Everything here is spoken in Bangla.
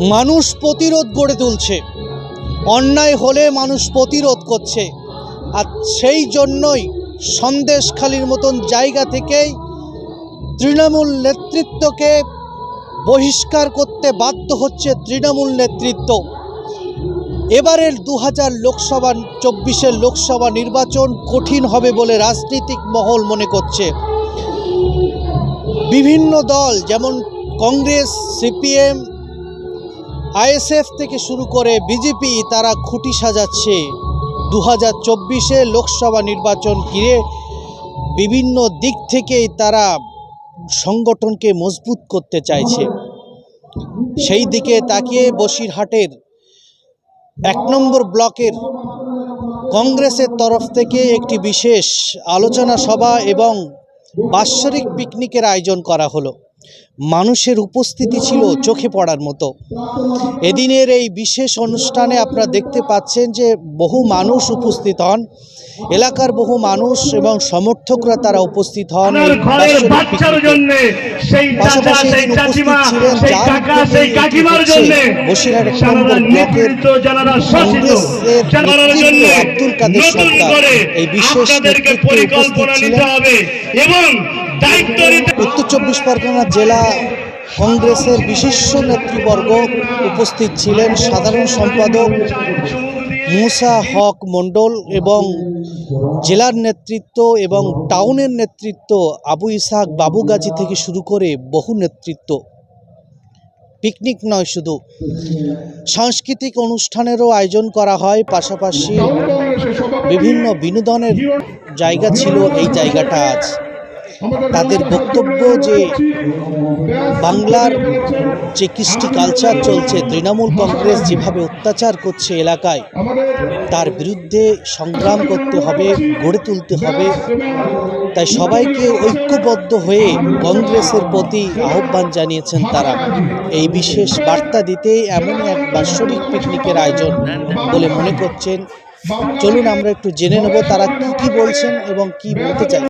মানুষ প্রতিরোধ গড়ে তুলছে। অন্যায় হলে মানুষ প্রতিরোধ করছে। আর সেই জন্যই সন্দেশখালির মতন জায়গা থেকেই তৃণমূল নেতৃত্বকে বহিষ্কার করতে বাধ্য হচ্ছে তৃণমূল নেতৃত্ব। এবারের দু হাজার লোকসভা, চব্বিশের লোকসভা নির্বাচন কঠিন হবে বলে রাজনৈতিক মহল মনে করছে। বিভিন্ন দল, যেমন কংগ্রেস, সিপিএম আইএসএফ থেকে শুরু করে বিজেপি তারা খুঁটি সাজাচ্ছে। দু হাজার চব্বিশে লোকসভা নির্বাচন ঘিরে বিভিন্ন দিক থেকেই তারা সংগঠনকে মজবুত করতে চাইছে। সেই দিকে তাকিয়ে বসিরহাটের এক নম্বর ব্লকের কংগ্রেসের তরফ থেকে একটি বিশেষ আলোচনা সভা এবং বাৎসরিক পিকনিকের আয়োজন করা হলো। মানুষের উপস্থিতি ছিল চোখে পড়ার মতো। এদিনের এই বিশেষ অনুষ্ঠানে আপনারা দেখতে পাচ্ছেন যে বহু মানুষ উপস্থিত হন। এলাকার বহু মানুষ এবং সমর্থকরা তারা উপস্থিত হন এই বিশেষ পরিকল্পনা উপস্থিত নিতে ছিলেন। হবে এবং উত্তর চব্বিশ পরগনা জেলা কংগ্রেসের বিশিষ্ট নেতৃবর্গ উপস্থিত ছিলেন সাধারণ সম্পাদক মুসা হক মণ্ডল এবং জেলার নেতৃত্ব এবং টাউনের নেতৃত্ব আবু ইসাক বাবুগাজী থেকে শুরু করে বহু নেতৃত্ব। পিকনিক নয় শুধু। সাংস্কৃতিক অনুষ্ঠানেরও আয়োজন করা হয়, পাশাপাশি বিভিন্ন বিনোদনের জায়গা ছিল এই জায়গাটা আজ। তাদের বক্তব্য যে বাংলার যে কৃষ্টি কালচার চলছে তৃণমূল কংগ্রেস যেভাবে অত্যাচার করছে এলাকায় তার বিরুদ্ধে সংগ্রাম করতে হবে গড়ে তুলতে হবে। তাই সবাইকে ঐক্যবদ্ধ হয়ে কংগ্রেসের প্রতি আহ্বান জানিয়েছেন তারা। এই বিশেষ বার্তা দিতেই এমন এক বাৎসরিক পিকনিকের আয়োজন বলে মনে করছেন। চলুন আমরা একটু জেনে নেব তারা কি কি বলছেন এবং কি বলতে চাই।